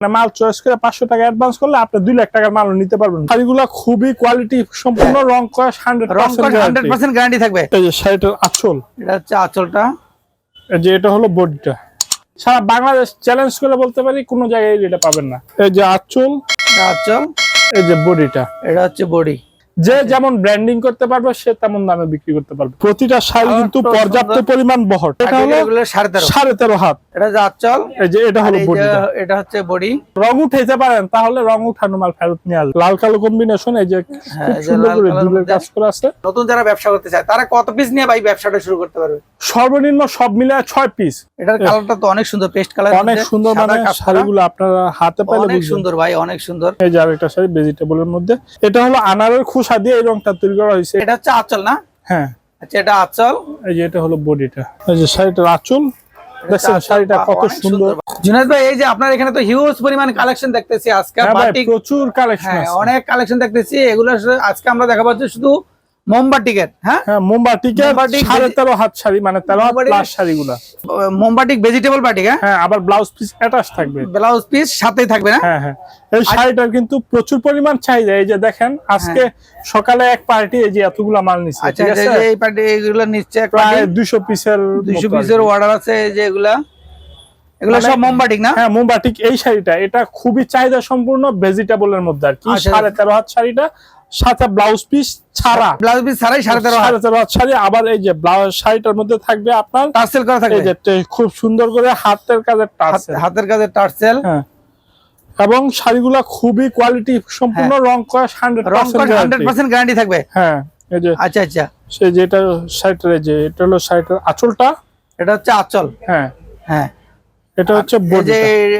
মানে মাল চয়েস করে পাঁচশো টাকা অ্যাডভান্স করলে আপনি দুই লাখ টাকার মাল নিতে পারবেন। শাড়িগুলো খুবই কোয়ালিটি সম্পূর্ণ রং করা হান্ড্রেড হান্ড্রেড পার্সেন্ট গ্যারান্টি থাকবে। এই যে শাড়িটার আঁচল। এটা হচ্ছে আঁচলটা। এই যে এটা হলো বডিটা। সারা বাংলাদেশ চ্যালেঞ্জ করে বলতে পারি কোনো জায়গায় এটা পাবেন না। এই যে আঁচল আঁচল। এই যে বডিটা। এটা হচ্ছে বডি। যে যেমন ব্র্যান্ডিং করতে পারবে সে তেমন দামে বিক্রি করতে পারবে। প্রতিটা শাড়ি কিন্তু পর্যাপ্ত পরিমাণ বহর। এটা হলো সাড়ে তেরো হাত। এটা হচ্ছে এই যে এটা হলো যে এটা হচ্ছে বডি। রং উঠাইতে পারেন তাহলে রং উঠানো মাল ফেরত নিয়ে আসবে। লাল কালো কম্বিনেশন এই যে হ্যাঁ, এই যে সুন্দর করে দুলের কাজ করা আছে। নতুন যারা ব্যবসা করতে চায় তারা কত পিস নিয়ে ভাই ব্যবসাটা শুরু করতে পারবে? সর্বনিম্ন সব মিলে ছয় পিস এটার কালারটা তো অনেক সুন্দর পেস্ট কালার অনেক সুন্দর মানে শাড়িগুলো আপনারা হাতে পাইলে অনেক সুন্দর ভাই অনেক সুন্দর। এই যে আরেকটা শাড়ি ভেজিটেবলের মধ্যে। এটা হলো আনারের খোসা দিয়ে এই রংটা তৈরি করা হয়েছে। এটা হচ্ছে আঁচল না? হ্যাঁ। আচ্ছা এটা আঁচল। এই যে এটা হলো বডিটা। এই যে শাড়িটার আঁচল। দেখছেন শাড়িটা কত সুন্দর জুনাদ ভাই এই যে আপনার এখানে তো হিউজ পরিমাণ কালেকশন দেখতেছি আজকে হ্যাঁ প্রচুর কালেকশন হ্যাঁ অনেক কালেকশন দেখতেছি এগুলো আজকে আমরা দেখা পাচ্ছি শুধু হ্যাঁ? হ্যাঁ মোমবাটিকে মোমবাটিক সাড়ে তেরো হাত শাড়ি মানে তেরো হাত প্লাস শাড়িগুলা। মোমবাটিক ভেজিটেবল বাটিক হ্যাঁ? হ্যাঁ আবার ব্লাউজ পিস অ্যাটাচ থাকবে। ব্লাউজ পিস সাথেই থাকবে না? হ্যাঁ হ্যাঁ। এই শাড়িটার কিন্তু প্রচুর পরিমাণ চাহিদা। এই যে দেখেন আজকে সকালে এক পার্টি এই যে এতগুলা মাল নিচ্ছে। আচ্ছা ঠিক এই পার্টি এগুলো নিচ্ছে প্রায় পিসের দুইশো মতো আর পিসের কি। অর্ডার আছে এই যে এগুলা। এগুলো মানে- সব মোমবাটিক না? হ্যাঁ মোমবাটিক এই শাড়িটা এটা খুবই চাহিদা সম্পূর্ণ ভেজিটেবলের মধ্যে আর কি। আচ্ছা। সাড়ে তেরো হাত শাড়িটা সাথে ব্লাউজ পিস ছাড়া। ব্লাউজ পিস ছাড়াই সাড়ে তেরো সাড়ে তেরো শাড়ি আবার এই যে ব্লাউজ শাড়িটার মধ্যে থাকবে আপনার টার্সেল করা থাকবে। যে খুব সুন্দর করে হাতের কাজের টাচ হাতের কাছে টার্সেল হ্যাঁ। এবং শাড়িগুলা খুবই কোয়ালিটি সম্পূর্ণ রং করা হান্ড্রেড হ্যাঁ। পার্সেন্ট গ্যারান্টি থাকবে। হ্যাঁ এই যে আচ্ছা আচ্ছা। সে যেটা শাড়িটার যে এটা হলো শাড়িটার আঁচলটা। এটা হচ্ছে আঁচল। হ্যাঁ। হ্যাঁ। এটা হচ্ছে বডি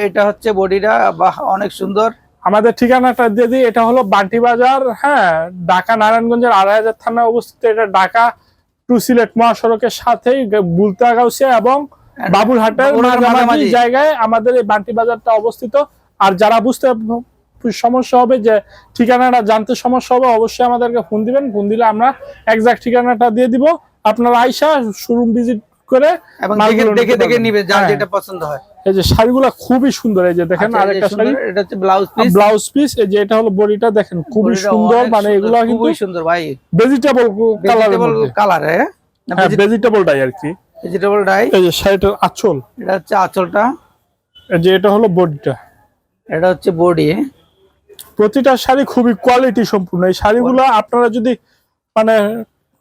এটা হচ্ছে বডিটা বাহ অনেক সুন্দর। আমাদের ঠিকানাটা দিয়ে দিই এটা হলো বান্টি বাজার হ্যাঁ ঢাকা নারায়ণগঞ্জের আড়াই হাজার থানায় অবস্থিত এটা ঢাকা টু সিলেট মহাসড়কের সাথেই বুলতা গাউসিয়া এবং বাবুরহাটের বাবুরহাটের। জায়গায় আমাদের এই বান্টি বাজারটা অবস্থিত আর যারা বুঝতে সমস্যা হবে যে ঠিকানাটা জানতে সমস্যা হবে অবশ্যই আমাদেরকে ফোন দিবেন ফোন দিলে আমরা একজাক্ট ঠিকানাটা দিয়ে দিব আপনারা আইসা শোরুম ভিজিট করে দেখে দেখে। নিবে যার হ্যাঁ। যেটা পছন্দ হয় এই যে শাড়িগুলো খুবই সুন্দর এই যে দেখেন আচ্ছা, আরেকটা শাড়ি। এটা হচ্ছে ব্লাউজ পিস ব্লাউজ পিস এই যে এটা হলো বডিটা দেখেন খুবই সুন্দর মানে এগুলো কিন্তু খুবই সুন্দর ভাই। ভেজিটেবল কালারের ভেজিটেবল কালার হ্যাঁ? ভেজিটেবল ভেজিটেবলটাই আর কি। ভেজিটেবল ডাই এই যে শাড়িটার আঁচল। এটা হচ্ছে আঁচলটা। এই যে এটা হলো বডিটা। এটা হচ্ছে বডি। প্রতিটা শাড়ি খুবই কোয়ালিটি সম্পূর্ণ। এই শাড়িগুলো আপনারা যদি মানে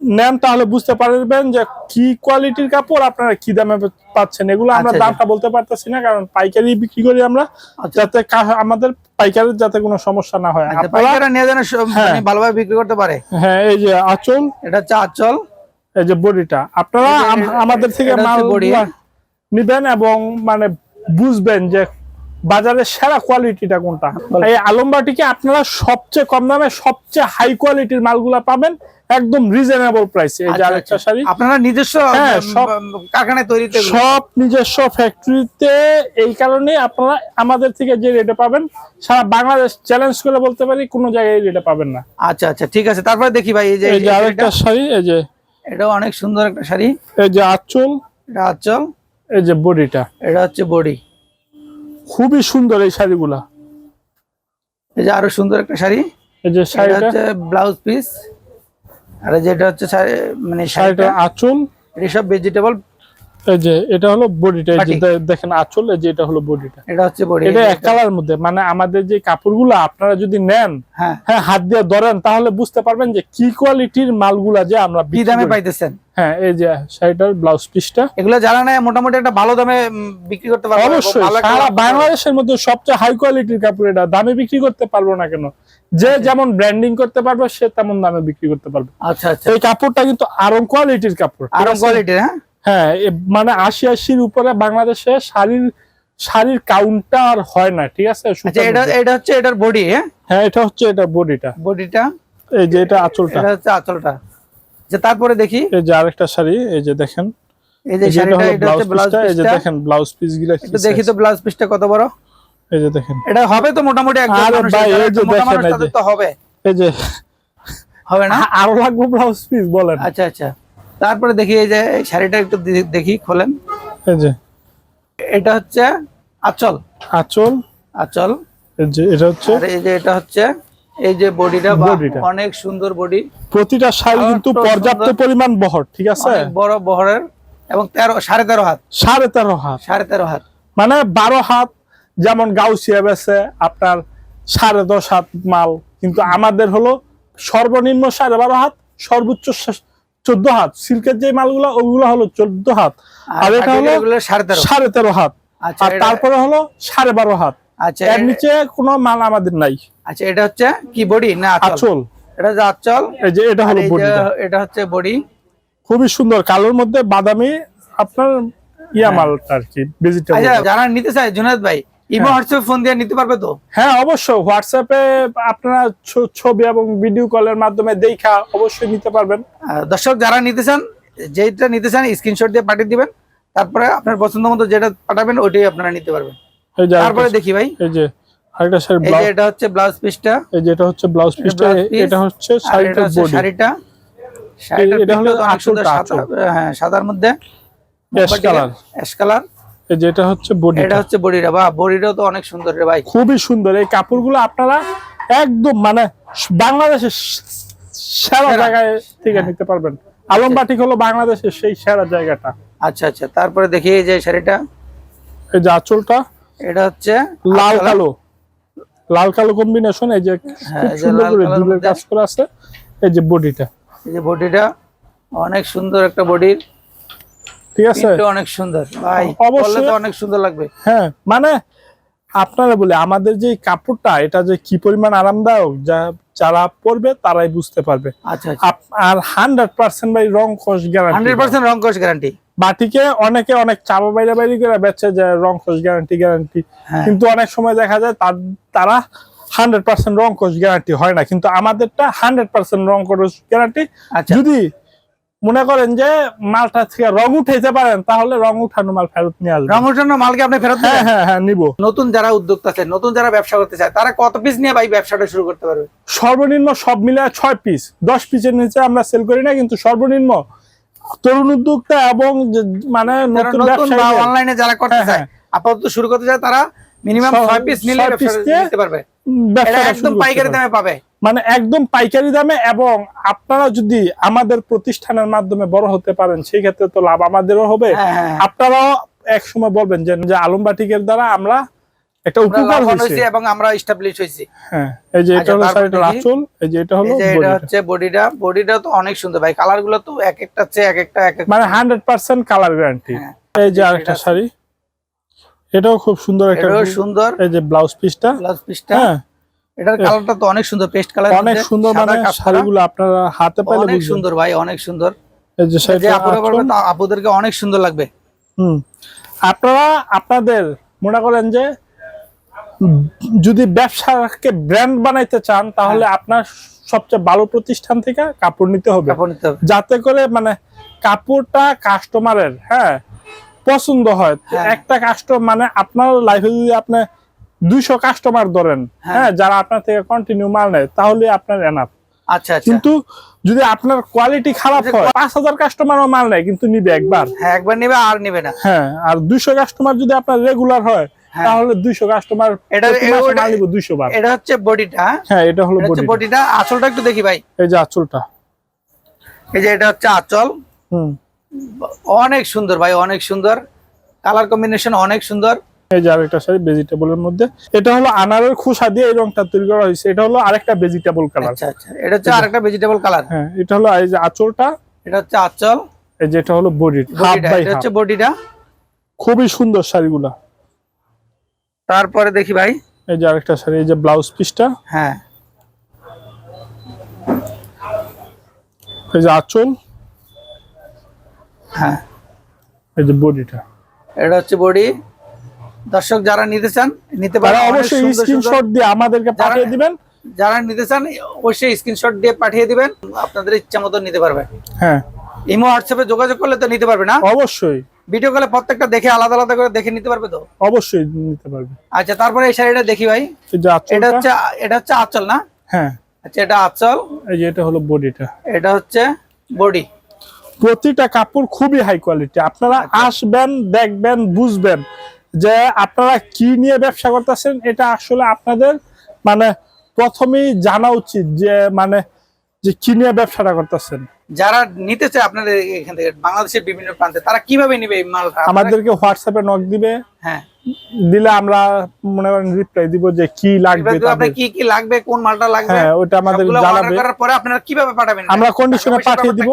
নেন তাহলে বুঝতে পারবেন যে কি কোয়ালিটির কাপড় আপনারা কি দামে পাচ্ছেন। এগুলো আমরা আচ্ছা, দামটা বলতে পারতেছি না কারণ পাইকারি বিক্রি করি আমরা আচ্ছা। যাতে আমাদের পাইকারির যাতে কোনো সমস্যা না হয়। আচ্ছা আপনারা পাইকাররা নিয়ে যেন হ্যাঁ। মানে ভালোভাবে বিক্রি করতে পারে। হ্যাঁ এই যে আঁচল। এটা হচ্ছে আঁচল। এই যে বডিটা। আপনারা আমাদের থেকে মাল? নিবেন এবং মানে বুঝবেন যে বাজারের সেরা কোয়ালিটিটা কোনটা? এই আলমবাটিকে আপনারা সবচেয়ে কম দামে সবচেয়ে হাই কোয়ালিটির মালগুলা পাবেন একদম রিজনেবল প্রাইসে এই যে আচ্ছা, আরেকটা আচ্ছা। শাড়ি। আপনারা নিজস্ব হ্যাঁ, সব- কারখানায় এগুলো? সব নিজস্ব ফ্যাক্টরিতে এই কারণে আপনারা আমাদের থেকে যে রেটে পাবেন সারা বাংলাদেশ চ্যালেঞ্জ করে বলতে পারি কোনো জায়গায় রেটে পাবেন না। আচ্ছা আচ্ছা ঠিক আছে। তারপরে দেখি ভাই এই যে এই যে আরেকটা শাড়ি এই যে এটাও অনেক সুন্দর একটা শাড়ি। এই যে আঁচল। এটা আঁচল। এই যে বডিটা। এটা হচ্ছে বডি। খুবই সুন্দর এই শাড়িগুলা। এই যে আরও সুন্দর একটা শাড়ি। এই যে শাড়িটা। হচ্ছে ব্লাউজ পিস আর যেটা হচ্ছে মানে শাড়িটা শাড়িটা আঁচল। এটা সব ভেজিটেবল এই যে এটা হলো বডিটা দেখেন আঁচল এই যে এটা হলো বডিটা। এটা হচ্ছে বডি এটা এক কালার মধ্যে মানে আমাদের যে কাপড়গুলো আপনারা যদি নেন হ্যাঁ। হ্যাঁ হাত দিয়ে ধরেন তাহলে বুঝতে পারবেন যে কি কোয়ালিটির মালগুলা যে আমরা কি দামে পাইতেছেন? হ্যাঁ এই যে শাড়িটার ব্লাউজ পিসটা। এগুলো মোটামুটি একটা ভালো দামে বিক্রি করতে পারব অবশ্যই ভালো সারা বাংলাদেশের মধ্যে সবচেয়ে হাই কোয়ালিটির কাপড় এটা। দামে বিক্রি করতে পারব না কেন? যে যেমন ব্র্যান্ডিং করতে পারবে সে তেমন দামে বিক্রি করতে পারবে। আচ্ছা আচ্ছা। এই কাপড়টা কিন্তু আরং কোয়ালিটির কাপড়। আরও কোয়ালিটির হ্যাঁ? হ্যাঁ মানে আশি আশির উপরে বাংলাদেশে শাড়ির শাড়ির কাউন্টার হয় না ঠিক আছে? আচ্ছা এটা হচ্ছে এটার বডি হ্যাঁ? হ্যাঁ এটা হচ্ছে এটা বডিটা বডিটা এই যে এটা আঁচলটা। এটা হচ্ছে আঁচলটা। যে তারপরে দেখি। এই যে আরেকটা শাড়ি এই যে দেখেন। এই যে শাড়িটা এটা হচ্ছে ব্লাউজ পিসটা এই যে দেখেন ব্লাউজ পিসগুলা একটু দেখি তো ব্লাউজ পিসটা কত বড়? এই যে দেখেন। এটা হবে তো মোটামুটি একজন আরে ভাই, এই যে দেখেন, এই যে। তো হবে। এই যে। হবে না? আরও লাগবে ব্লাউজ পিস বলেন। আচ্ছা আচ্ছা। তারপরে দেখি এই যে শাড়িটা একটু দেখি খোলেন। এই যে। এটা হচ্ছে আচল। আচল। আচল। এই যে এটা হচ্ছে আর এই যে এটা হচ্ছে এই যে বডিটা। অনেক সুন্দর বডি। প্রতিটা শাড়ি কিন্তু পর্যাপ্ত পরিমাণ বহর ঠিক আছে? বড় বহরের এবং তেরো সাড়ে তেরো হাত। সাড়ে তেরো হাত। সাড়ে তেরো হাত। মানে বারো হাত যেমন গাউসিয়া বেছে আপনার সাড়ে দশ হাত মাল। কিন্তু আমাদের হলো সর্বনিম্ন সাড়ে বারো হাত সর্বোচ্চ চোদ্দ হাত। সিল্কের যে মালগুলো ওগুলো হলো চোদ্দ হাত। আর এটা হলো সাড়ে তেরো। হাত। আচ্ছা আর তারপরে হলো সাড়ে বারো হাত। আচ্ছা এর নিচে কোনো মাল আমাদের নাই। আচ্ছা এটা হচ্ছে কি বডি না আচল? এটা হচ্ছে আচল? এই যে এটা হলো যে বডিটা এটা হচ্ছে বডি? খুবই সুন্দর। কালোর মধ্যে বাদামি আপনার ইয়া মালটা আর কি ভেজিটেবল আচ্ছা যারা নিতে চায় জুনাদ ভাই ইমো হ্যাঁ। হোয়াটসঅ্যাপ ফোন দিয়ে নিতে পারবে তো? হ্যাঁ অবশ্যই। হোয়াটসঅ্যাপে আপনারা ছবি এবং ভিডিও কলের মাধ্যমে দেখা অবশ্যই নিতে পারবেন। দর্শক যারা নিতে চান যেটা নিতে চান স্ক্রিনশট দিয়ে পাঠিয়ে দিবেন। তারপরে আপনার পছন্দ মতো যেটা পাঠাবেন ওইটাই আপনারা নিতে পারবেন। তারপরে দেখি ভাই। এই যে আরেকটা শাড়ি ব্লাউজ এটা হচ্ছে ব্লাউজ পিসটা এই যে এটা হচ্ছে ব্লাউজ পিসটা এটা হচ্ছে বডি শাড়িটা। এটা হলো হ্যাঁ সাদার মধ্যে। Color। অ্যাশ কালার এই যে হচ্ছে বডি এটা হচ্ছে বডিটা বা বডিটাও তো অনেক সুন্দর রে ভাই। খুবই সুন্দর এই কাপড়গুলো আপনারা একদম মানে বাংলাদেশের সেরা। জায়গায় থেকে নিতে পারবেন। আলমবাটিক হলো বাংলাদেশের সেই সেরা জায়গাটা। আচ্ছা আচ্ছা তারপরে দেখি এই যে শাড়িটা। এই যে আঁচলটা। এটা হচ্ছে লাল কালো। লাল কালো কম্বিনেশন এই যে হ্যাঁ, খুব সুন্দর করে দুলের কাজ করা আছে এই যে বডিটা। এই যে বডিটা অনেক সুন্দর একটা বডির। ঠিক আছে? অনেক সুন্দর। ভাই অবশ্যই। অনেক সুন্দর লাগবে। হ্যাঁ মানে আপনারা বলে আমাদের যে কাপড়টা এটা যে কি পরিমাণ আরামদায়ক যা যারা পরবে তারাই বুঝতে পারবে। আচ্ছা আচ্ছা। আপ- আর হান্ড্রেড পার্সেন্ট ভাই রং খোঁজ গ্যারান্টি হান্ড্রেড পার্সেন্ট রং কস গ্যারান্টি বাটিকে অনেকে অনেক চাপা বাইরে বাইরে করে বেচে যে রং খোঁজ গ্যারান্টি গ্যারান্টি কিন্তু অনেক সময় দেখা যায় তার- তারা হান্ড্রেড পার্সেন্ট রং খোঁজ গ্যারান্টি হয় না। কিন্তু আমাদেরটা হান্ড্রেড পার্সেন্ট রং খোঁজ গ্যারান্টি আচ্ছা। যদি মনে করেন যে মালটা থেকে রং উঠাইতে পারেন তাহলে রং উঠানো মাল ফেরত নিয়ে আসবেন। রং উঠানো মালকে আপনি ফেরত হ্যাঁ হ্যাঁ হ্যাঁ নিবো। নতুন যারা উদ্যোক্তা আছে নতুন যারা ব্যবসা করতে চায় তারা কত পিস নিয়ে ভাই ব্যবসাটা শুরু করতে পারবে? সর্বনিম্ন সব মিলে ছয় পিস দশ পিসের নিচে আমরা সেল করি না কিন্তু সর্বনিম্ন তরুণ উদ্যোক্তা এবং মানে নতুন ব্যবসা অনলাইনে যারা করতে হ্যাঁ, চায় আপাতত শুরু করতে চায় তারা মিনিমাম ছয়- পিস নিলে ব্যবসা নিতে পারবে। এটা ব্যবসাটা একদম পাইকারি দামে পাবে। মানে একদম পাইকারি দামে এবং আপনারা যদি আমাদের প্রতিষ্ঠানের মাধ্যমে বড় হতে পারেন সেই ক্ষেত্রে তো লাভ আমাদেরও হবে। হ্যাঁ হ্যাঁ আপনারাও এক সময় বলবেন যে আলম বাটিকের দ্বারা আমরা একটা উপকার হয়েছে। এবং আমরা এস্টাবলিশ হয়েছি। হ্যাঁ এই যে এটা আচ্ছা, হলো শাড়িটার আঁচল এই যে এটা হলো এটা। হচ্ছে বডিটা। বডিটা তো অনেক সুন্দর ভাই। কালারগুলো তো এক একটা চেয়ে এক একটা এক মানে হান্ড্রেড পার্সেন্ট কালার গ্যারান্টি হ্যাঁ। এই যে আরেকটা শাড়ি। এটাও খুব সুন্দর একটা এটাও সুন্দর। এই যে ব্লাউজ পিসটা ব্লাউজ পিসটা হ্যাঁ এটার কালারটা তো অনেক সুন্দর পেস্ট কালার অনেক সুন্দর মানে শাড়িগুলো আপনারা হাতে পাইলে অনেক সুন্দর ভাই অনেক সুন্দর। এই যে আপুদেরকে অনেক সুন্দর লাগবে। হুম। আপনারা আপনাদের মনে করেন যে যদি ব্যবসাকে ব্র্যান্ড বানাইতে চান তাহলে হ্যাঁ। আপনার সবচেয়ে ভালো প্রতিষ্ঠান থেকে কাপড় নিতে হবে। যাতে করে মানে কাপড়টা কাস্টমারের হ্যাঁ পছন্দ হয়। হ্যাঁ। একটা কাস্টমার মানে আপনার লাইফে যদি আপনি দুইশো কাস্টমার ধরেন হ্যাঁ। হ্যাঁ যারা আপনার থেকে কন্টিনিউ মাল নেয় তাহলে আপনার এনাফ আচ্ছা আচ্ছা। কিন্তু যদি আপনার কোয়ালিটি খারাপ হয় পাঁচ হাজার কাস্টমারও মাল নেয় কিন্তু নিবে একবার। হ্যাঁ একবার নিবে আর নিবে না। হ্যাঁ আর দুইশো কাস্টমার যদি আপনার রেগুলার হয় হ্যাঁ। তাহলে দুইশো কাস্টমার এটা- দুইশো বার। এটা হচ্ছে বডিটা হ্যাঁ? এটা হলো এটা বডি বডিটা। আঁচলটা একটু দেখি ভাই। এই যে আঁচলটা। এই যে এটা হচ্ছে আঁচল। হুম। অনেক সুন্দর ভাই অনেক সুন্দর। কালার কম্বিনেশন অনেক সুন্দর। এই যে আরেকটা শাড়ি ভেজিটেবলের মধ্যে। এটা হলো আনারের খোসা দিয়ে এই রংটা তৈরি করা হয়েছে। এটা হলো আরেকটা ভেজিটেবল কালার আচ্ছা আচ্ছা। এটা হচ্ছে আরেকটা ভেজিটেবল কালার হ্যাঁ এটা হলো এই যে আঁচলটা। এটা হচ্ছে আঁচল। এই যে এটা হলো বডি হাফ বাই এটা হচ্ছে বডিটা খুবই সুন্দর শাড়িগুলা। তারপরে দেখি ভাই। এই যে আরেকটা শাড়ি এই যে ব্লাউজ পিসটা হ্যাঁ। এই যে আঁচল। হ্যাঁ। এই যে বডিটা এটা হচ্ছে বডি দর্শক যারা নিতে চান নিতে পারেন। অবশ্যই স্ক্রিনশট দিয়ে আমাদেরকে পাঠিয়ে দিবেন। যারা নিতে চান অবশ্যই স্ক্রিনশট দিয়ে পাঠিয়ে দিবেন। আপনাদের ইচ্ছা মতো নিতে পারবে। হ্যাঁ। ইমো হোয়াটসঅ্যাপে যোগাযোগ করলে তো নিতে পারবে না? অবশ্যই। ভিডিও কলে প্রত্যেকটা দেখে আলাদা আলাদা করে দেখে নিতে পারবে তো? অবশ্যই নিতে পারবে। আচ্ছা তারপরে এই শাড়িটা দেখি ভাই। এটা হচ্ছে এটা হচ্ছে আঁচল না? হ্যাঁ। আচ্ছা এটা আঁচল। এই যে এটা হলো বডিটা। এটা হচ্ছে বডি। প্রতিটা কাপড় খুবই হাই কোয়ালিটি আপনারা আচ্ছা। আসবেন দেখবেন বুঝবেন। যে আপনারা কি নিয়ে ব্যবসা করতেছেন এটা আসলে আপনাদের মানে প্রথমেই জানা উচিত যে মানে যে কি নিয়ে ব্যবসাটা করতেছেন। যারা নিতে চায় আপনাদের এখান থেকে বাংলাদেশের বিভিন্ন প্রান্তে তারা কীভাবে নিবে এই মাল আমাদেরকে হোয়াটসঅ্যাপে নক দিবে। হ্যাঁ। দিলে আমরা মনে করেন রিপ্লাই দিব যে কি লাগবে তাদের। কি কি লাগবে কোন মালটা লাগবে হ্যাঁ ওটা আমাদের জানাবে। করার পরে আপনারা কীভাবে পাঠাবেন? আমরা কন্ডিশনে পাঠিয়ে দিব?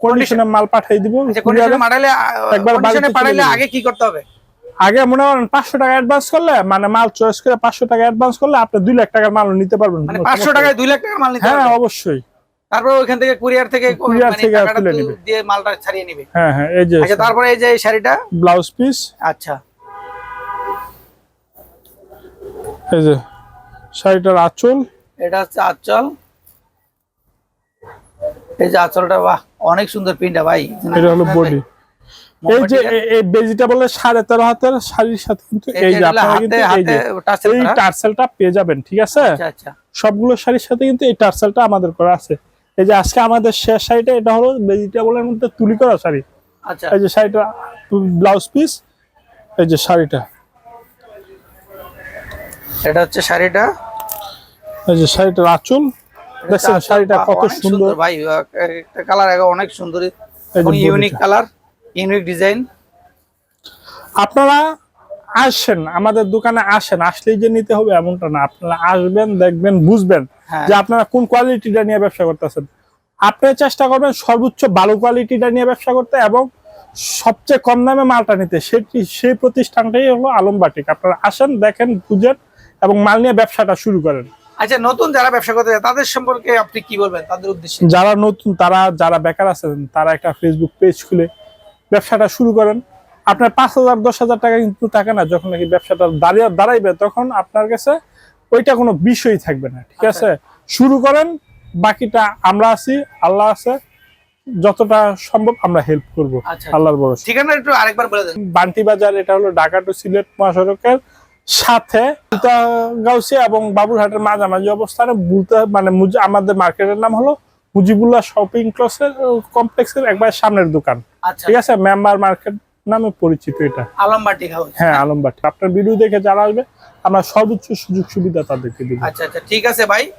কন্ডিশনে মাল পাঠিয়ে দিব। আচ্ছা। কন্ডিশনে পাঠালে একবার কন্ডিশনে পাঠালে আগে কি করতে হবে? আগে মনে করেন পাঁচশো টাকা অ্যাডভান্স করলে মানে মাল চয়েস করে পাঁচশো টাকা অ্যাডভান্স করলে আপনি দুই লাখ টাকার মাল নিতে পারবেন। মানে পাঁচশো টাকায় দুই লাখ টাকার মাল নিতে হ্যাঁ অবশ্যই। তারপর ওইখান থেকে কুরিয়ার থেকে Courier মানে থেকে তুলে দিয়ে মালটা ছাড়িয়ে নিবে। হ্যাঁ হ্যাঁ এই যে আচ্ছা তারপরে এই যে এই শাড়িটা? ব্লাউজ পিস আচ্ছা। এই যে শাড়িটার আঁচল। এটা হচ্ছে আঁচল। এই যে আঁচলটা বাহ অনেক সুন্দর প্রিন্টটা ভাই। এটা হলো বডি এই যে এই ভেজিটেবলের সাড়ে তেরো হাতের শাড়ির সাথে কিন্তু এই যে আপনারা কিন্তু এই যে এই টার্সেলটা পেয়ে যাবেন ঠিক আছে? আচ্ছা আচ্ছা। সবগুলো শাড়ির সাথে কিন্তু এই টার্সেলটা আমাদের করা আছে। এই যে আজকে আমাদের শেষ শাড়িটা এটা হলো ভেজিটেবলের মধ্যে তুলি করা শাড়ি। আচ্ছা। এই যে শাড়িটা ব্লাউজ পিস এই যে শাড়িটা। এটা হচ্ছে শাড়িটা? এই যে শাড়িটার আঁচল। দেখছেন শাড়িটা কত সুন্দর। ভাই একটা কালার অনেক সুন্দর ইউনিক কালার ইউনিক ডিজাইন। আপনারা আসেন আমাদের দোকানে আসেন আসলেই যে নিতে হবে এমনটা না। আপনারা আসবেন দেখবেন বুঝবেন হ্যাঁ। যে আপনারা কোন কোয়ালিটিটা নিয়ে ব্যবসা করতেছেন। আপনি চেষ্টা করবেন সর্বোচ্চ ভালো কোয়ালিটিটা নিয়ে ব্যবসা করতে এবং সবচেয়ে কম দামে মালটা নিতে। সেটি সেই প্রতিষ্ঠানটাই হলো আলম বাটিক। আপনারা আসেন দেখেন বুঝেন এবং মাল নিয়ে ব্যবসাটা শুরু করেন। আচ্ছা নতুন যারা ব্যবসা করতে তাদের সম্পর্কে আপনি কি বলবেন? তাদের উদ্দেশ্যে। যারা নতুন তারা যারা বেকার আছেন তারা একটা ফেসবুক পেজ খুলে ব্যবসাটা শুরু করেন। আপনার পাঁচ হাজার দশ হাজার টাকা কিন্তু থাকে না যখন নাকি ব্যবসাটা দাঁড়িয়ে দাঁড়াইবে তখন আপনার কাছে ওইটা কোনো বিষয়ই থাকবে না ঠিক আছে? শুরু করেন বাকিটা আমরা আছি আল্লাহ আছে যতটা সম্ভব আমরা হেল্প করব আচ্ছা। আল্লাহর বড় ঠিকানা একটু আরেকবার বলে দেন। বান্টি বাজার এটা হলো ঢাকা টু সিলেট মহাসড়কের সাথে গাউসিয়া এবং বাবুরহাটের মাঝামাঝি অবস্থানে বুলতা মানে আমাদের মার্কেটের নাম হলো মুজিবুল্লাহ শপিং ক্লসের কমপ্লেক্সের একবার সামনের দোকান। আচ্ছা ঠিক আছে মেম্বার মার্কেট নামে পরিচিত এটা। আলমবাটি হাউস হ্যাঁ আলমবাটি। আপনার ভিডিও দেখে যারা আসবে আমরা সর্বোচ্চ সুযোগ সুবিধা তাদেরকে দিব। আচ্ছা আচ্ছা ঠিক আছে ভাই।